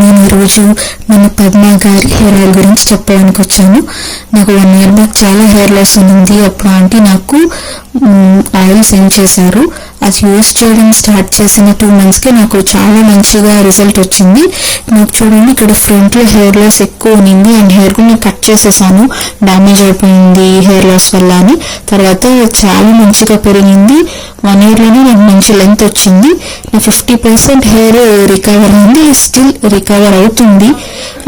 నేను ఈరోజు మన పద్మ గారి హెయిర్ ఆయిల్ గురించి చెప్పడానికి వచ్చాను నాకు వన్ ఇయర్ బ్యాక్ చాలా హెయిర్ లాస్ ఉంది అప్పుడు ఆంటీ నాకు ఆయిల్ సెండ్ చేశారు. అది యూస్ చేయడం స్టార్ట్ చేసిన టూ మంత్స్కి నాకు చాలా మంచిగా రిజల్ట్ వచ్చింది. నాకు చూడండి ఇక్కడ ఫ్రంట్లో హెయిర్ లాస్ ఎక్కువ ఉన్నింది. అండ్ హెయిర్ కూడా నేను కట్ చేసేసాను. డ్యామేజ్ అయిపోయింది హెయిర్ లాస్ వల్ల అని. తర్వాత చాలా మంచిగా పెరిగింది. వన్ ఇయర్లోనే నాకు మంచి లెంత్ వచ్చింది. నా ఫిఫ్టీ పర్సెంట్ హెయిర్ రికవర్ అయింది. స్టిల్ రికవర్ అవుతుంది.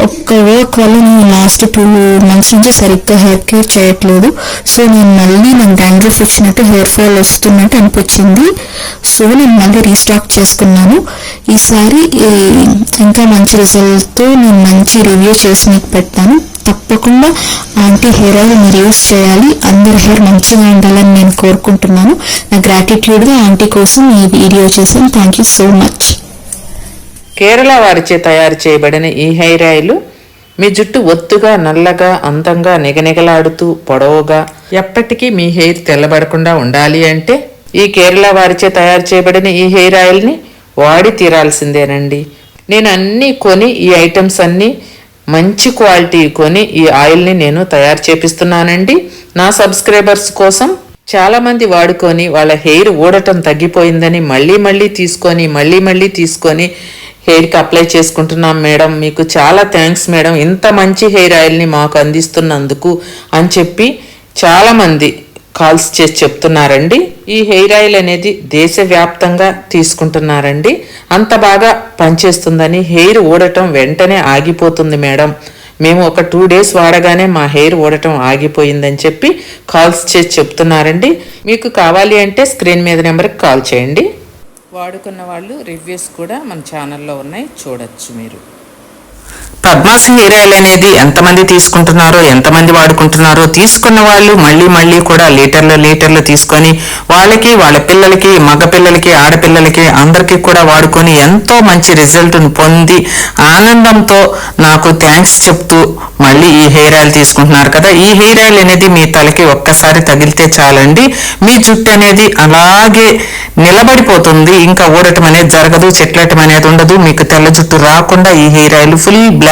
ఒక్క వర్క్ వల్ల నేను లాస్ట్ టూ మంత్స్ నుంచి సరిగ్గా హెయిర్ కేర్ చేయట్లేదు. సో నేను మళ్ళీ నాకు డాండ్రఫ్ వచ్చినట్టు హెయిర్ ఫాల్ వస్తున్నట్టు అనిపించింది. సో నేను మళ్ళీ రీస్టాక్ చేసుకున్నాను. ఈసారి ఇంకా మంచి రిజల్ట్తో నేను మంచి రివ్యూ చేసి మీకు పెడతాను తప్పకుండా ఆంటీ హెయిర్ ఆయిల్ మీరు యూస్ చేయాలి. అందరి హెయిర్ మంచిగా ఉండాలని నేను కోరుకుంటున్నాను. నా గ్రాటిట్యూడ్గా ఆంటీ కోసం ఈ వీడియో చేశాను. Thank you so much Kerala వారిచే తయారు చేయబడిన ఈ హెయిర్ ఆయిల్ మీ జుట్టు ఒత్తుగా నల్లగా అందంగా నిగనిగలాడుతూ పొడవుగా ఎప్పటికీ మీ హెయిర్ తెల్లబడకుండా ఉండాలి అంటే ఈ కేరళ వారిచే తయారు చేయబడిన ఈ హెయిర్ ఆయిల్ని వాడి తీరాల్సిందేనండి. నేను అన్నీ కొని ఈ ఐటమ్స్ అన్నీ మంచి క్వాలిటీ కొని ఈ ఆయిల్ని నేను తయారు చేపిస్తున్నానండి. నా సబ్స్క్రైబర్స్ కోసం చాలామంది వాడుకొని వాళ్ళ హెయిర్ ఊడటం తగ్గిపోయిందని మళ్ళీ మళ్ళీ తీసుకొని మళ్ళీ మళ్ళీ తీసుకొని హెయిర్కి అప్లై చేసుకుంటున్నాం మేడం. మీకు చాలా థ్యాంక్స్ మేడం. ఇంత మంచి హెయిర్ ఆయిల్ని మాకు అందిస్తున్నందుకు అని చెప్పి చాలామంది కాల్స్ చేసి చెప్తున్నారండి. ఈ హెయిర్ ఆయిల్ అనేది దేశవ్యాప్తంగా తీసుకుంటున్నారండి. అంత బాగా పనిచేస్తుందని హెయిర్ ఊడటం వెంటనే ఆగిపోతుంది మేడం. మేము ఒక టూ డేస్ వాడగానే మా హెయిర్ ఊడటం ఆగిపోయిందని చెప్పి కాల్స్ చేసి చెప్తున్నారండి. మీకు కావాలి అంటే స్క్రీన్ మీద నెంబర్కి కాల్ చేయండి. వాడుకున్న వాళ్ళు రివ్యూస్ కూడా మన ఛానల్లో ఉన్నాయి. చూడొచ్చు మీరు. పద్మాసి హెయిర్ ఆయిల్ అనేది ఎంతమంది తీసుకుంటున్నారో ఎంతమంది వాడుకుంటున్నారో తీసుకున్న వాళ్ళు మళ్ళీ మళ్ళీ కూడా లీటర్లు లీటర్లు తీసుకొని వాళ్ళకి వాళ్ళ పిల్లలకి మగ పిల్లలకి ఆడపిల్లలకి అందరికీ కూడా వాడుకొని ఎంతో మంచి రిజల్ట్ను పొంది ఆనందంతో నాకు థ్యాంక్స్ చెప్తూ మళ్ళీ ఈ హెయిర్ ఆయిల్ తీసుకుంటున్నారు కదా. ఈ హెయిర్ ఆయిల్ అనేది మీ తలకి ఒక్కసారి తగిలితే చాలండి. మీ జుట్టు అనేది అలాగే నిలబడిపోతుంది. ఇంకా ఊడటం అనేది జరగదు చెట్లటం అనేది ఉండదు. మీకు తెల్ల జుట్టు రాకుండా ఈ హెయిర్ ఆయిల్ ఫుల్ బ్లాక్